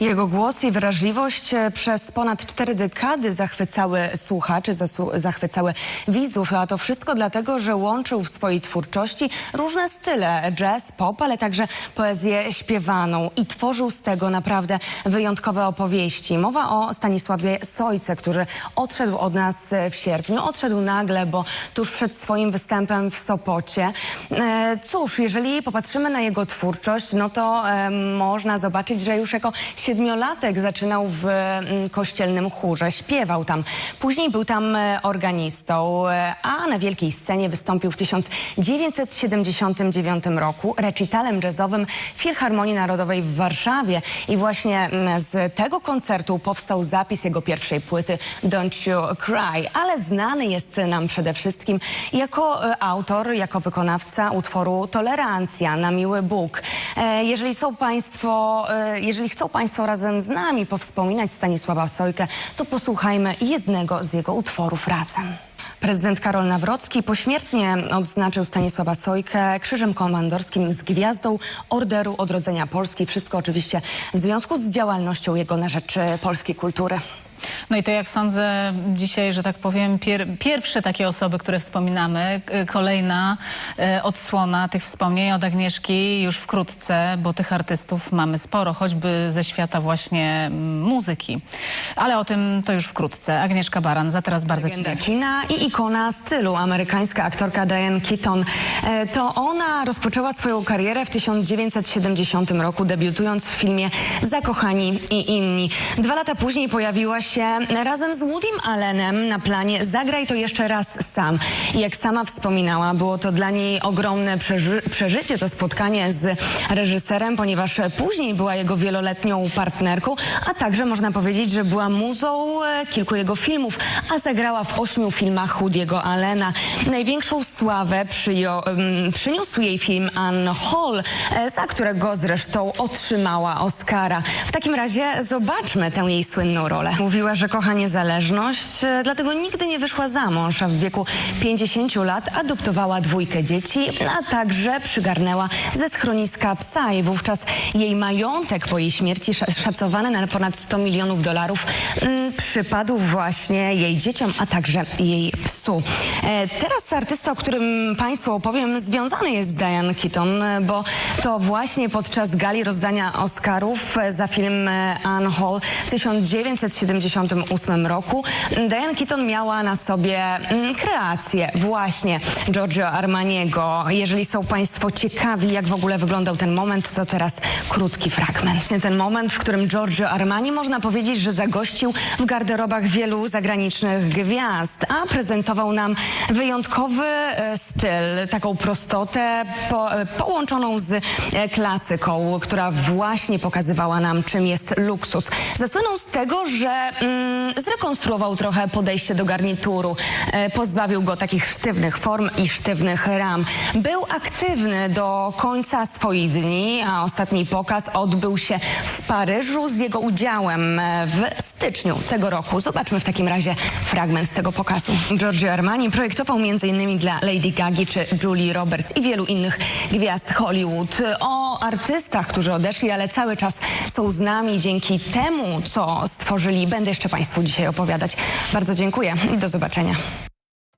Jego głos i wrażliwość e, przez ponad cztery dekady zachwycały słuchaczy, zachwycały widzów, a to wszystko dlatego, że łączył w swojej twórczości różne style, jazz, pop, ale także poezję śpiewaną i tworzył z tego naprawdę wyjątkowe opowieści. Mowa o Stanisławie Sojce, który odszedł od nas e, w sierpniu, odszedł nagle, bo tuż przed swoim występem w Sopocie. E, cóż, jeżeli popatrzymy na jego twórczość, no to można zobaczyć, że już jako siedmiolatek zaczynał w mm, kościelnym chórze, śpiewał tam. Później był tam e, organistą, e, a na wielkiej scenie wystąpił w 1979 roku recitalem jazzowym Filharmonii Narodowej w Warszawie. I właśnie mm, z tego koncertu powstał zapis jego pierwszej płyty Don't You Cry, ale znany jest nam przede wszystkim jako e, autor, jako wykonawca utworu Tolerancja na miły Bóg. Jeżeli są Państwo, jeżeli chcą Państwo razem z nami powspominać Stanisława Sojkę, to posłuchajmy jednego z jego utworów razem. Prezydent Karol Nawrocki pośmiertnie odznaczył Stanisława Sojkę krzyżem komandorskim z gwiazdą Orderu Odrodzenia Polski. Wszystko oczywiście w związku z działalnością jego na rzecz e, polskiej kultury. No i to jak sądzę dzisiaj, że tak powiem, pier pierwsze takie osoby, które wspominamy, kolejna e, odsłona tych wspomnień od Agnieszki już wkrótce, bo tych artystów mamy sporo, choćby ze świata właśnie muzyki. Ale o tym to już wkrótce. Agnieszka Baran, za teraz bardzo Ci Legenda dziękuję. kina i ikona stylu. Amerykańska aktorka Diane Keaton. E, To ona rozpoczęła swoją karierę w 1970 roku, debiutując w filmie Zakochani i inni. Dwa lata później pojawiła się razem z Woodym Allenem na planie Zagraj to jeszcze raz sam. Jak sama wspominała, było to dla niej ogromne przeży przeżycie, to spotkanie z reżyserem, ponieważ później była jego wieloletnią partnerką, a także można powiedzieć, że była muzą e, kilku jego filmów, a zagrała w ośmiu filmach Woody'ego Allena. Największą sławę przyniósł jej film Anne Hall, e, za którego zresztą otrzymała Oscara. W takim razie zobaczmy tę jej słynną rolę. Mówiła, że kocha niezależność, e, dlatego nigdy nie wyszła za mąż, w wieku 50 lat adoptowała dwójkę dzieci, a także przygarnęła ze schroniska psa i wówczas jej majątek po jej śmierci szacowany na ponad 100 milionów dolarów mm, przypadł właśnie jej dzieciom, a także jej psu. E, teraz artysta, o którym Państwu opowiem, związany jest z Diane Keaton, e, bo to właśnie podczas gali rozdania Oscarów za film Anne Hall 1970 1998 roku Diane Keaton miała na sobie mm, kreację właśnie Giorgio Armaniego. Jeżeli są Państwo ciekawi, jak w ogóle wyglądał ten moment, to teraz krótki fragment. Ten moment, w którym Giorgio Armani można powiedzieć, że zagościł w garderobach wielu zagranicznych gwiazd, a prezentował nam wyjątkowy e, styl, taką prostotę po, e, połączoną z e, klasyką, która właśnie pokazywała nam, czym jest luksus. Zasłynął z tego, że mm, zrekonstruował trochę podejście do garnituru, e, pozbawił go takich sztywnych form i sztywnych ram. Był aktywny do końca swoich dni, a ostatni pokaz odbył się w Paryżu z jego udziałem e, w styczniu tego roku. Zobaczmy w takim razie fragment tego pokazu. Giorgio Armani projektował m.in. dla Lady Gagi czy Julie Roberts i wielu innych gwiazd Hollywood. O artystach, którzy odeszli, ale cały czas są z nami dzięki temu, co stworzyli. Będę jeszcze Państwu dzisiaj opowiadać. Bardzo dziękuję i do zobaczenia.